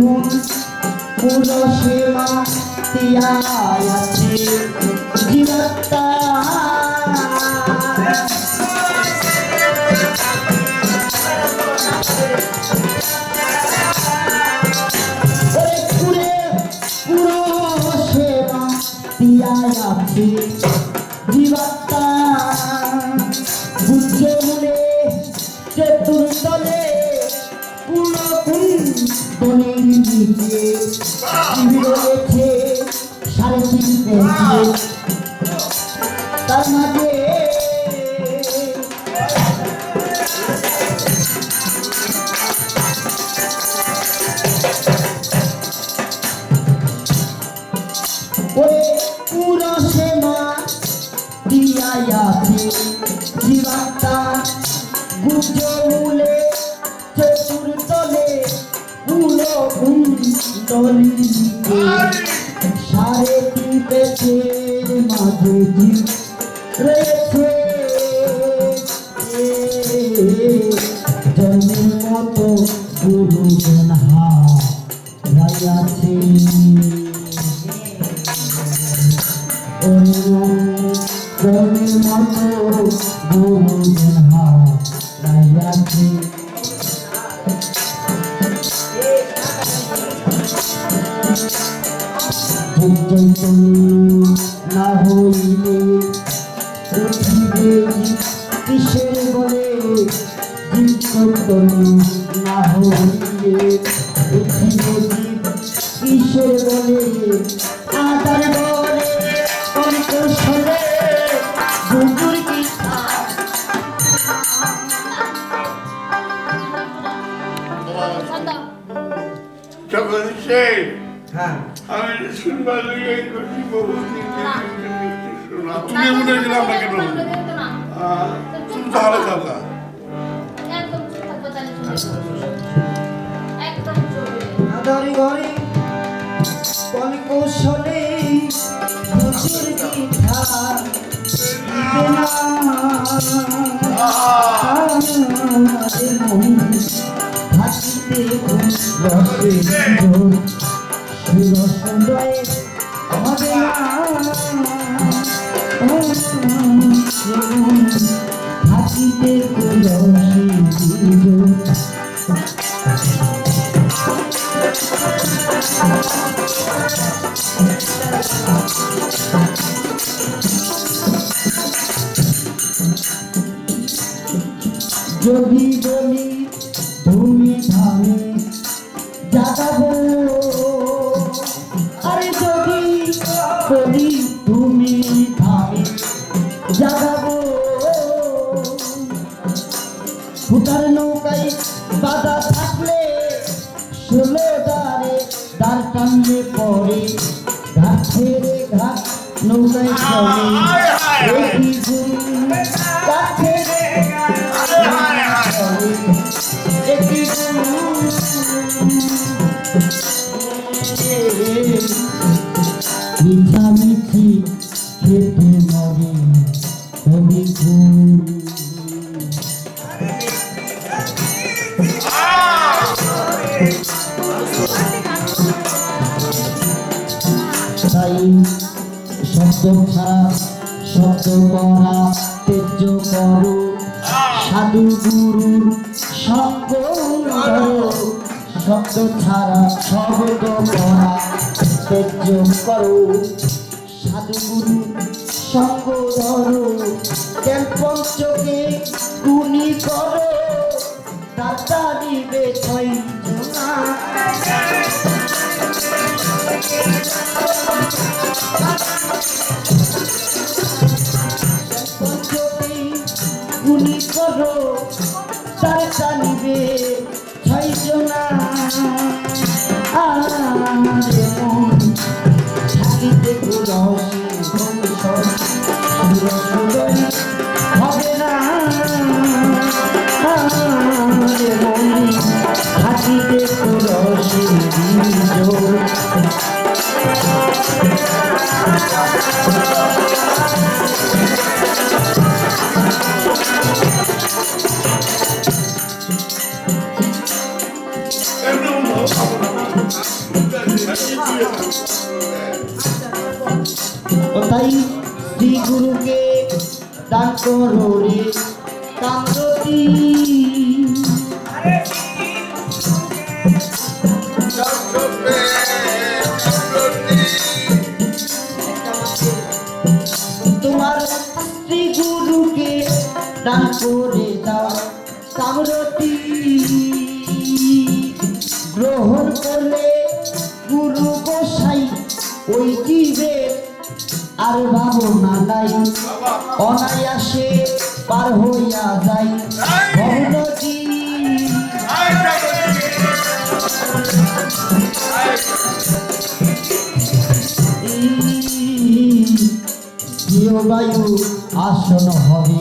মন পুরো সেবা তিয়ায় আছে। জীবত্তা Ah! জীব রয়েছে জন্মের মতো গুরুজন হারাইয়াছে জন্মের মতো গুরুজন না হইলে কিসের বলে আদার বলে কণ্ঠস্বরে গুগুর যখন সে হ্যাঁ আমি শুনবার লেগে করছি বহুদিন শোনা তুমি মনে আমরা কেন তুমি তাহলে খাবা আদার ঘরে কণ্ঠস্বরে গুগুর গীতা দিবে না। আমাদের মিঠামিঠি খেতে মরে শব্দ ছাড়া করা তেজ করো সাধু গুরুর সঙ্গ শব্দ ছাড়া শব্দ করা তেজ করো সাধু গুরু সঙ্গ ধরো জ্ঞান পঞ্চকে গুণী করো দাদা দিবে ছয় গুলি তাই শ্রী গুরুকে দান করো রে কামরতি তোমার শ্রী গুরুকে দান করে দাও কামরতি গ্রহণ করলে গুরু গোসাই ওই জীবের আর ভাবনা নাই অনায়াসে পার হইয়া যাই বায়ু আসন হবে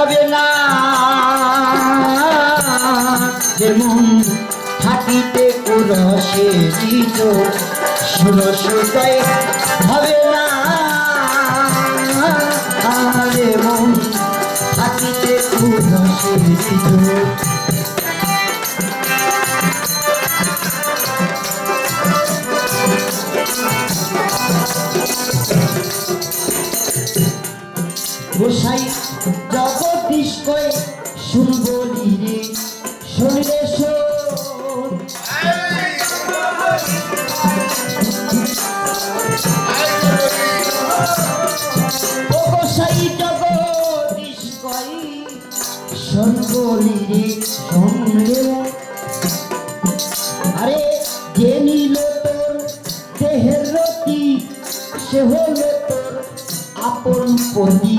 রবে না। যেমন থাকিতে পুরসে দিত সুরসুদয় জগদীশ কয়ে শুনবলি রে শুনলে শোন। জগদীশ কয়ে শুনবলি রে শুনলে আরে যে নিল তোর দেহের রতি, সে হলো তোর আপন পতি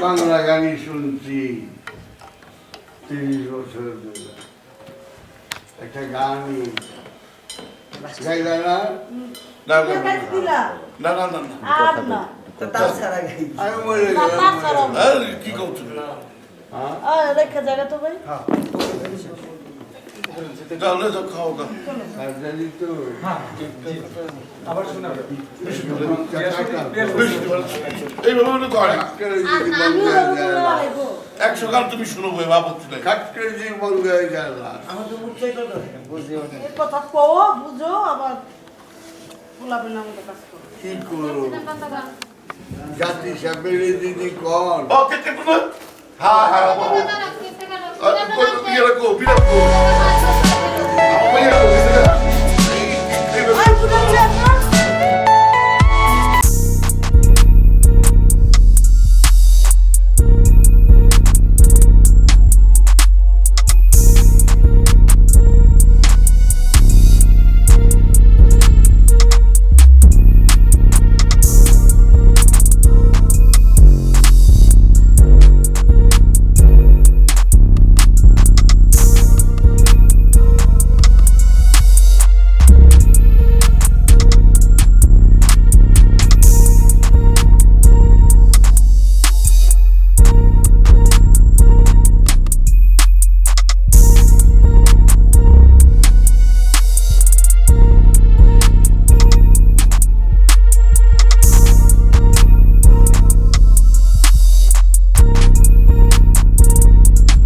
বাংলা গানই শুনছি তিরিশ বছর ধরে একটা গানই। গাইলা না না তুই না না না। কি হ্যাঁ? আয় রেখে জায়গা তো ভাই। তাহলে তো খাও এইভাবে করে না? একশো গান তুমি শুনো বই খাটকে জীবন গায়ে গেল এই কথা কও বুঝো আবার ফুলাবে না আমাদের কাজ করো। কি করো? জাতি সাবেলি দিদি কোন ওকে টিপুন হ্যাঁ হ্যাঁ বাবু আর কোন বিয়ে রাখো বিয়ে রাখো